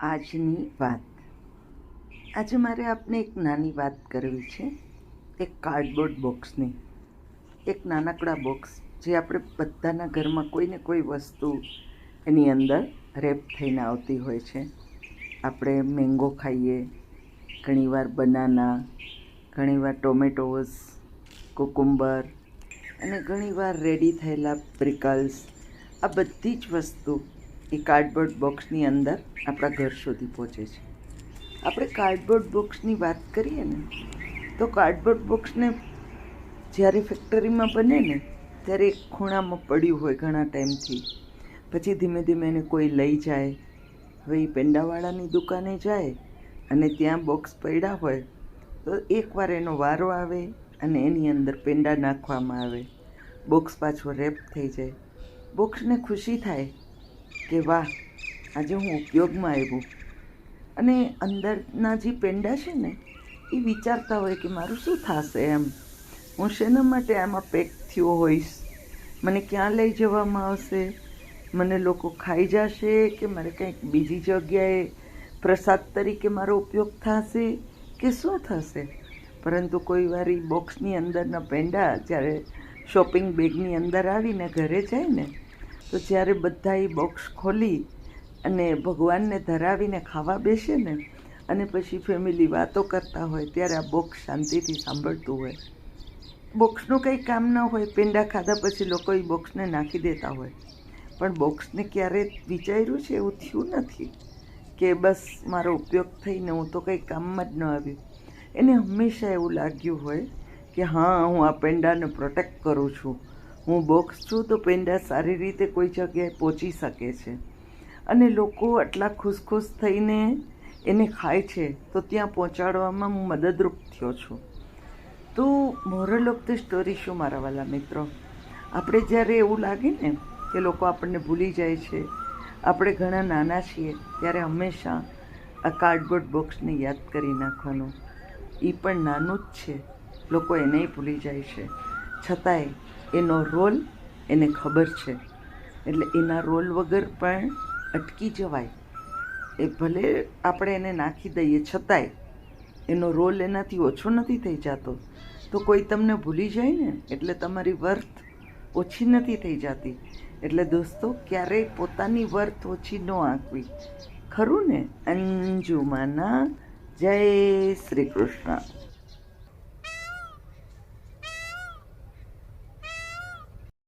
આજની વાત. આજે મારે આપને એક નાની વાત કરવી છે. એક કાર્ડબોર્ડ બોક્સની એક નાનકડા બોક્સ જે આપણે બધાના ઘરમાં કોઈને કોઈ વસ્તુ એની અંદર રેપ થઈને આવતી હોય છે. આપણે મેંગો ખાઈએ, ઘણીવાર બનાના ઘણીવાર ટોમેટોઝ કુકુંબર અને ઘણીવાર રેડી થયેલા પ્રિકલ્સ આ બધી જ વસ્તુ એ કાર્ડબોર્ડ બોક્સની અંદર આપણા ઘર સુધી પહોંચે છે. આપણે કાર્ડબોર્ડ બોક્સની વાત કરીએ ને, તો કાર્ડબોર્ડ બોક્સને જ્યારે ફેક્ટરીમાં બને ને, ત્યારે એક ખૂણામાં પડ્યું હોય ઘણા ટાઈમથી. પછી ધીમે ધીમે એને કોઈ લઈ જાય, હવે એ પેંડાવાળાની દુકાને જાય અને ત્યાં બોક્સ પડ્યા હોય, તો એકવાર એનો વારો આવે અને એની અંદર પેંડા નાખવામાં આવે. બોક્સ પાછો રેપ થઈ જાય. બોક્સને ખુશી થાય કે વાહ, આજે હું ઉપયોગમાં આવ્યું. અને અંદરના જે પેંડા છે ને, એ વિચારતા હોય કે મારું શું થશે એમ. હું શેના માટે આમાં પેક થયો હોઈશ? મને ક્યાં લઈ જવામાં આવશે? મને લોકો ખાઈ જશે કે મારે કંઈક બીજી જગ્યાએ પ્રસાદ તરીકે મારો ઉપયોગ થશે કે શું થશે? પરંતુ કોઈ વાર એ બોક્સની અંદરના પેંડા જ્યારે શોપિંગ બેગની અંદર આવીને ઘરે જાય ને તો જ્યારે બધા એ બોક્સ ખોલી અને ભગવાનને ધરાવીને ખાવા બેસે ને અને પછી ફેમિલી વાતો કરતા હોય ત્યારે આ બોક્સ શાંતિથી સાંભળતું હોય. બોક્સનું કંઈ કામ ન હોય, પેંડા ખાધા પછી લોકો એ બોક્સને નાખી દેતા હોય. પણ બોક્સને ક્યારે વિચાર્યું છે એવું થયું નથી કે બસ મારો ઉપયોગ થઈને હું તો કંઈ કામમાં જ ન આવ્યું એને હંમેશા એવું લાગ્યું હોય કે હા, હું આ પેંડાને પ્રોટેક્ટ કરું છું. હું બોક્સ છું તો પેંડા સારી રીતે કોઈ જગ્યાએ પહોંચી શકે છે. અને લોકો આટલા ખુશ થઈને એને ખાય છે તો ત્યાં પહોંચાડવામાં હું મદદરૂપ થયો છું. તો મોરલ ઓફ ધ સ્ટોરી શું મારા વાલા મિત્રો? આપણે જ્યારે એવું લાગે ને કે લોકો આપણને ભૂલી જાય છે, આપણે ઘણા નાના છીએ, ત્યારે હંમેશા આ કાર્ડબોર્ડ બોક્સને યાદ કરી નાખવાનું. એ પણ નાનું જ છે. લોકો એને ભૂલી જાય છે. છતાંય એનો રોલ એને ખબર છે. એટલે એના રોલ વગર પણ અટકી જવાય. એ ભલે આપણે એને નાખી દઈએ, છતાંય એનો રોલ એનાથી ઓછો નથી થઈ જતો. તો કોઈ તમને ભૂલી જાય ને, એટલે તમારી વર્થ ઓછી નથી થઈ જતી. એટલે દોસ્તો, ક્યારેય પોતાની વર્થ ઓછી ન આંકવી. ખરું ને? અંજુમાના જય શ્રી કૃષ્ણ.